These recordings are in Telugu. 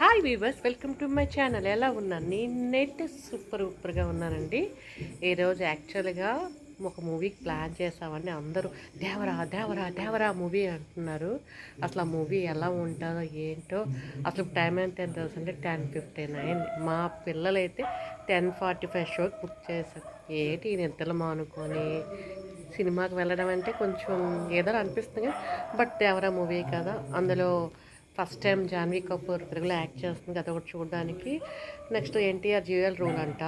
Hi viewers welcome to my channel ఎలా ఉన్నాను నేనైతే సూపర్ సూపర్గా ఉన్నానండి ఈరోజు యాక్చువల్గా ఒక మూవీకి ప్లాన్ చేసామని అందరూ దేవరా దేవరా దేవరా మూవీ అంటున్నారు. అసలు ఆ మూవీ ఎలా ఉంటుందో ఏంటో? అసలు టైం ఎంత ఎంత అంటే టెన్ ఫిఫ్టీన్ అయింది మా పిల్లలైతే టెన్ ఫార్టీ ఫైవ్ షోకి బుక్ చేశారు. ఏంటి? నిద్రలు మానుకొని సినిమాకి వెళ్ళడం అంటే కొంచెం ఏదో అనిపిస్తుంది. బట్ దేవరా మూవీ కదా. అందులో ఫస్ట్ టైం జాన్వీ కపూర్ తెలుగులో యాక్ట్ చేస్తుంది అది ఒకటి చూడడానికి. నెక్స్ట్ ఎన్టీఆర్ జ్యూఎల్ రూల్ అంట.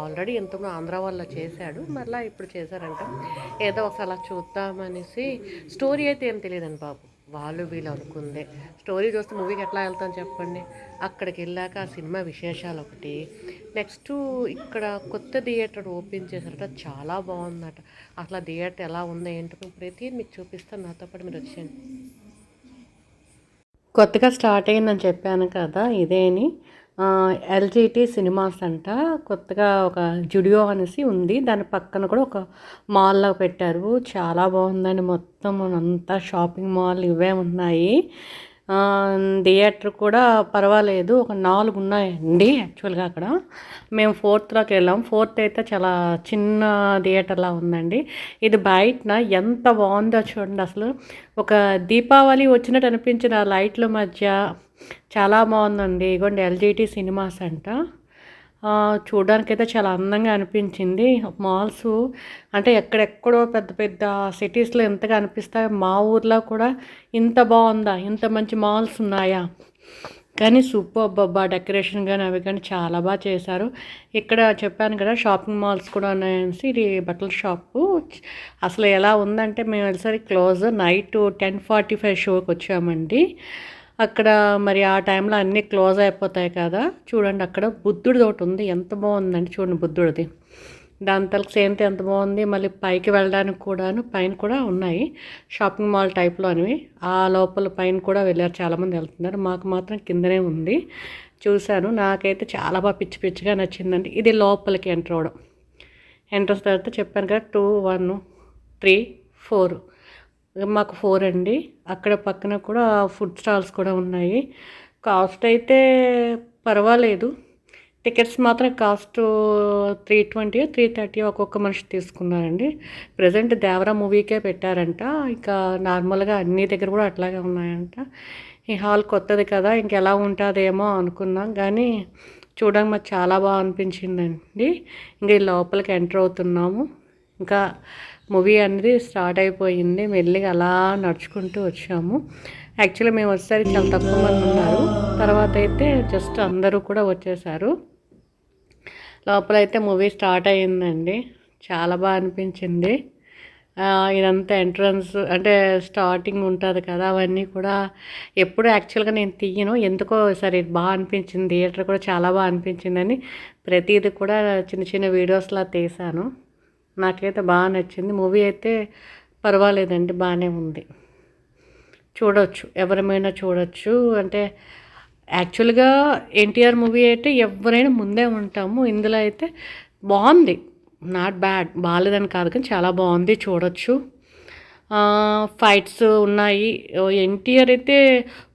ఆల్రెడీ ఎంతమంది ఆంధ్ర వాళ్ళు చేశాడు మరలా ఇప్పుడు చేశారంట. ఏదో ఒకసారి అలా చూద్దామనేసి స్టోరీ అయితే ఏం తెలియదండి బాబు. వాళ్ళు వీళ్ళు అనుకుందే. స్టోరీ చూస్తే మూవీకి ఎట్లా వెళ్తాం చెప్పండి. అక్కడికి వెళ్ళాక ఆ సినిమా విశేషాలు ఒకటి. నెక్స్ట్ ఇక్కడ కొత్త థియేటర్ ఓపెన్ చేశారట చాలా బాగుందట. అసలు థియేటర్ ఎలా ఉందో ఏంటో ప్రతి మీకు చూపిస్తాను. నాతో పాటు మీరు వచ్చేయండి. కొత్తగా స్టార్ట్ అయిందని చెప్పాను కదా ఇదేని ఎల్జీటీ సినిమాస్ అంట కొత్తగా ఒక జుడియో అనేసి ఉంది. దాని పక్కన కూడా ఒక మాల్లో పెట్టారు. చాలా బాగుందండి మొత్తం. అంతా షాపింగ్ మాల్ ఇవే ఉన్నాయి. థియేటర్ కూడా పర్వాలేదు. ఒక నాలుగు ఉన్నాయండి యాక్చువల్గా అక్కడ. మేము ఫోర్త్లోకి వెళ్ళాం. ఫోర్త్ అయితే చాలా చిన్న థియేటర్లా ఉందండి. ఇది బయటన? ఎంత బాగుందో చూడండి అసలు. ఒక దీపావళి వచ్చినట్టు అనిపించిన లైట్ల మధ్య. చాలా బాగుందండి. ఇగోండి ఎల్జీటీ సినిమాస్ అంట. చూడడానికైతే చాలా అందంగా అనిపించింది. మాల్స్ అంటే ఎక్కడెక్కడో పెద్ద పెద్ద సిటీస్లో ఎంతగా అనిపిస్తాయి మా ఊర్లో కూడా ఇంత బాగుందా ఇంత మంచి మాల్స్ ఉన్నాయా? కానీ సూపర్ అబ్బాబ్బా డెకరేషన్ కానీ అవి కానీ చాలా బాగా చేశారు. ఇక్కడ చెప్పాను కదా షాపింగ్ మాల్స్ కూడా ఉన్నాయనేసి ఇది బట్టల షాపు. అసలు ఎలా ఉందంటే మేము వెళ్ళేసరికి close night ten forty five షోకి వచ్చామండి. అక్కడ మరి ఆ టైంలో అన్నీ క్లోజ్ అయిపోతాయి కదా. చూడండి అక్కడ బుద్ధుడిది ఒకటి ఉంది. ఎంత బాగుందండి చూడండి బుద్ధుడిది. దాని తలకు సేంత ఎంత బాగుంది. మళ్ళీ పైకి వెళ్ళడానికి కూడాను పైన కూడా ఉన్నాయి. షాపింగ్ మాల్ టైప్లో అనేవి. ఆ లోపల పైన కూడా వెళ్ళారు చాలామంది వెళ్తున్నారు. మాకు మాత్రం కిందనే ఉంది. చూశాను. నాకైతే చాలా బాగా పిచ్చి పిచ్చిగా నచ్చిందండి. ఇది లోపలికి ఎంటర్ అవడం ఎంట్రన్స్ తర్వాత చెప్పాను కదా టూ వన్ త్రీ ఫోర్ మాకు ఫోర్ అండి. అక్కడ పక్కన కూడా ఫుడ్ స్టాల్స్ కూడా ఉన్నాయి. కాస్ట్ అయితే పర్వాలేదు. టికెట్స్ మాత్రం cost three twenty three thirty ఒక్కొక్క మనిషి తీసుకున్నారండి. ప్రజెంట్ దేవరా మూవీకే పెట్టారంట. ఇంకా నార్మల్గా అన్ని దగ్గర కూడా అట్లాగే ఉన్నాయంట. ఈ హాల్ కొత్తది కదా ఇంకెలా ఉంటుందేమో అనుకున్నాం. కానీ చూడడానికి మాకు చాలా బాగా అనిపించిందండి. ఇంక లోపలికి ఎంటర్ అవుతున్నాము. ఇంకా మూవీ అనేది స్టార్ట్ అయిపోయింది. మెల్లిగా అలా నడుచుకుంటూ వచ్చాము. యాక్చువల్లీ మేము వచ్చేసరికి చాలా తక్కువ మంది ఉన్నారు. తర్వాత అయితే జస్ట్ అందరూ కూడా వచ్చేసారు. లోపలైతే మూవీ స్టార్ట్ అయ్యిందండి. చాలా బాగా అనిపించింది. ఇదంతా ఎంట్రన్స్ అంటే స్టార్టింగ్ ఉంటుంది కదా అవన్నీ కూడా ఎప్పుడు యాక్చువల్గా నేను తీయను. ఎందుకో సరే బాగా అనిపించింది. థియేటర్ కూడా చాలా బాగా అనిపించిందని ప్రతిదీ కూడా చిన్న చిన్న వీడియోస్లా తీసాను నాకైతే బాగా నచ్చింది. మూవీ అయితే పర్వాలేదండి బాగానే ఉంది. చూడవచ్చు ఎవరమైనా చూడవచ్చు అంటే యాక్చువల్గా ఎన్టీఆర్ మూవీ అయితే ఎవరైనా ముందే ఉంటాము. ఇందులో అయితే బాగుంది. నాట్ బ్యాడ్ బాగాలేదని కాదు కానీ చాలా బాగుంది చూడొచ్చు. ఫైట్స్ ఉన్నాయి. ఎన్టీఆర్ అయితే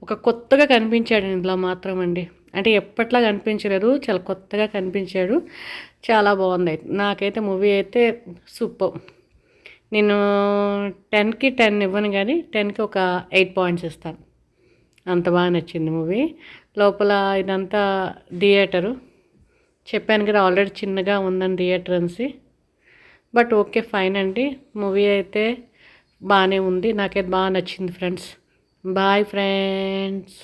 ఒక కొత్తగా కనిపించాడు ఇందులో మాత్రం అండి అంటే ఎప్పట్లా కనిపించలేదు చాలా కొత్తగా కనిపించాడు. చాలా బాగుంది. నాకైతే మూవీ అయితే సూపర్. నేను టెన్కి టెన్ ఇవ్వను కానీ టెన్కి ఒక ఎయిట్ పాయింట్స్ ఇస్తాను. అంత బాగా నచ్చింది మూవీ. లోపల ఇదంతా థియేటరు. చెప్పాను కదా ఆల్రెడీ చిన్నగా ఉందని థియేటర్ అనేసి. బట్ ఓకే ఫైన్ అండి. మూవీ అయితే బాగానే ఉంది. నాకైతే బాగా నచ్చింది ఫ్రెండ్స్. Bye friends.